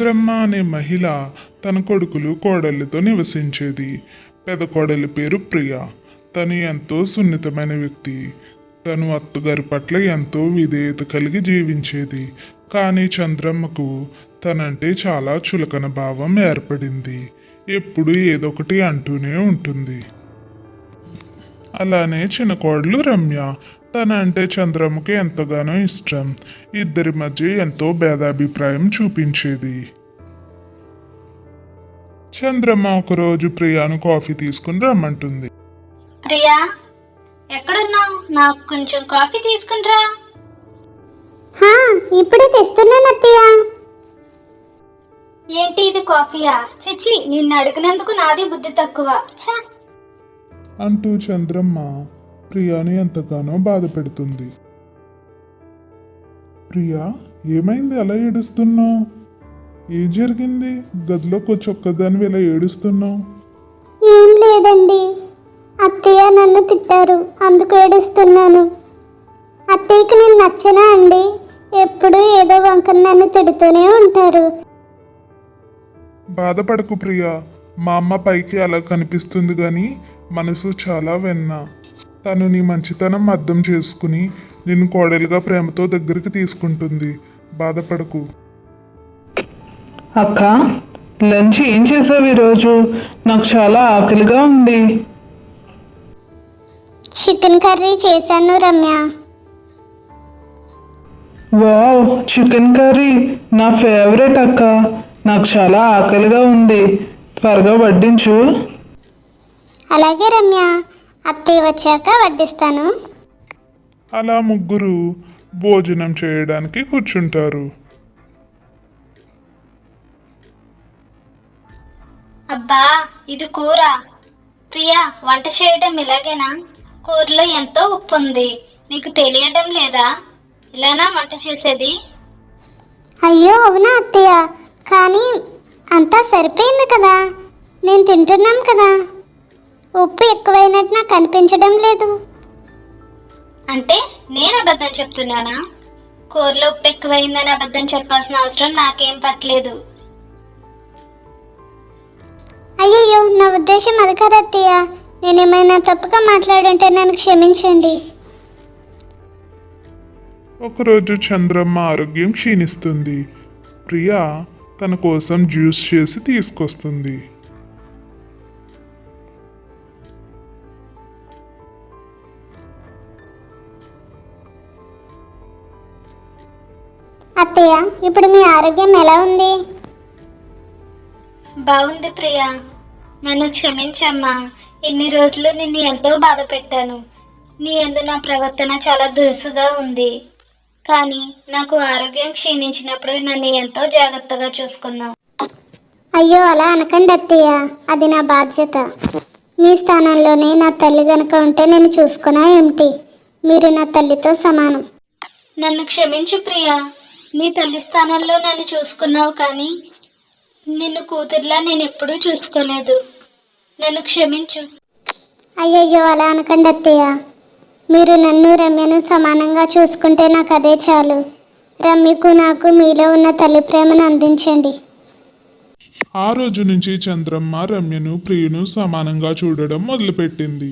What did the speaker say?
చంద్రమ్మ అనే మహిళ తన కొడుకులు కోడళ్ళతో నివసించేది. పెద్ద కోడలి పేరు ప్రియ. తను ఎంతో సున్నితమైన వ్యక్తి. తను అత్తగారి పట్ల ఎంతో విధేయత కలిగి జీవించేది. కానీ చంద్రమ్మకు తనంటే చాలా చులకన భావం ఏర్పడింది. ఎప్పుడు ఏదొకటి అంటూనే ఉంటుంది. అలానే చిన్న కోడలు రమ్య. తన అంటే చంద్రమ్మకి ఎంతగానో ఇష్టం. ఇద్దరి మధ్య ఎంతో భేదాభిప్రాయం చూపించేది. చంద్రమ్మ ఒకరోజు ప్రియాను కాఫీ తీసుకుని రమ్మంటుంది. ప్రియా ఎక్కడున్నావు? నాకు కొంచెం కాఫీ తీసుకుంట్రా హా ఇప్పుడే తెస్తున్నాను అత్తయ్య. ఏంటి ఇది కాఫీయా? చిచి నిన్ను అడిగినందుకు నాది బుద్ధి తక్కువ. ఛ! అంటూ చంద్రమ్మ ప్రియాని ఎంతగానో బాధ పెడుతుంది. ప్రియా ఏమైంది? అలా ఏడుస్తున్నావు? ఏం జరిగింది? గదిలోకి వచ్చి ఒక్కదానివి ఇలా ఏడుస్తున్నావు? ఏం లేదండి. అత్తయ్య నన్ను తిట్టారు. అందుకు ఏడుస్తున్నాను. అత్తయ్యకి నేను నచ్చనా అండి? ఎప్పుడు ఏదో వంకన నన్ను తిడుతూనే ఉంటారు. బాధపడకు ప్రియా. మా అమ్మ పైకి అలా కనిపిస్తుంది కానీ మనసు చాలా వెన్న. తను నీ మంచితనం అర్థం చేసుకుని నిన్ను కోడలుగా ప్రేమతో దగ్గరికి తీసుకుంటుంది. బాధపడకు. అక్క లంచ్ ఏం చేసావు ఈరోజు? నాకు చాలా ఆకలిగా ఉంది. చికెన్ కర్రీ చేశాను రమ్య. వావ్ చికెన్ కర్రీ నా ఫేవరెట్ అక్క. నాకు చాలా ఆకలిగా ఉంది. త్వరగా వడ్డించు. అలాగే రమ్య. అత్తయ్య వచ్చాక వడ్డిస్తాను. అలా ముగ్గురు భోజనం చేయడానికి కూర్చుంటారు. అబ్బా ఇది కూర. ప్రియా వంట చేయడం ఇలాగేనా? కూరలో ఎంతో ఉప్పు ఉంది నీకు తెలియడం లేదా? ఇలానా వంట చేసేది? అయ్యో అవునా అత్తయ్య? కానీ అంతా సరిపోయింది కదా. నేను తింటున్నాం కదా. ఉప్పు ఎక్కువైనట్టు నాకు అనిపించడం లేదు. అంటే నేను అబద్ధం చెప్తున్నానా? కూరలో ఉప్పు ఎక్కువైందని అబద్ధం చెప్పాల్సిన అవసరం నాకేం పట్టలేదు. అయ్యయ్యో నా ఉద్దేశం అది కాదు అత్తయ్య. నేనేమైనా తప్పుగా మాట్లాడుంటే నన్ను క్షమించండి. ఒకరోజు చంద్రమ్మ ఆరోగ్యం క్షీణిస్తుంది. ప్రియా తన కోసం జ్యూస్ చేసి తీసుకొస్తుంది. అత్తయ్య ఇప్పుడు మీ ఆరోగ్యం ఎలా ఉంది? బాగుంది ప్రియా. నన్ను క్షమించమ్మా. ఇన్ని రోజులు నిన్ను ఎంతో బాధ పెట్టాను. నీ ఎందు నా ప్రవర్తన చాలా దురుసుగా ఉంది. కానీ నాకు ఆరోగ్యం క్షీణించినప్పుడు నన్ను ఎంతో జాగ్రత్తగా చూసుకున్నావు. అయ్యో అలా అనకండి అత్తయ్య. అది నా బాధ్యత. మీ స్థానంలోనే నా తల్లి గనక ఉంటే నేను చూసుకున్నా ఏమిటి? మీరు నా తల్లితో సమానం. నన్ను క్షమించు ప్రియా. నీ తల్లి స్థానంలో నన్ను చూసుకున్నావు కానీ నిన్ను కూతుర్లా నేను ఎప్పుడూ చూసుకోలేదు. నన్ను క్షమించు. అయ్యయ్యో అలా అనకండి అత్తయ్య. మీరు నన్ను రమ్యను సమానంగా చూసుకుంటే నాకు అదే చాలు. రమ్యకు నాకు మీలో ఉన్న తల్లి ప్రేమను అందించండి. ఆ రోజు నుంచి చంద్రమ్మ రమ్యను ప్రియును సమానంగా చూడడం మొదలుపెట్టింది.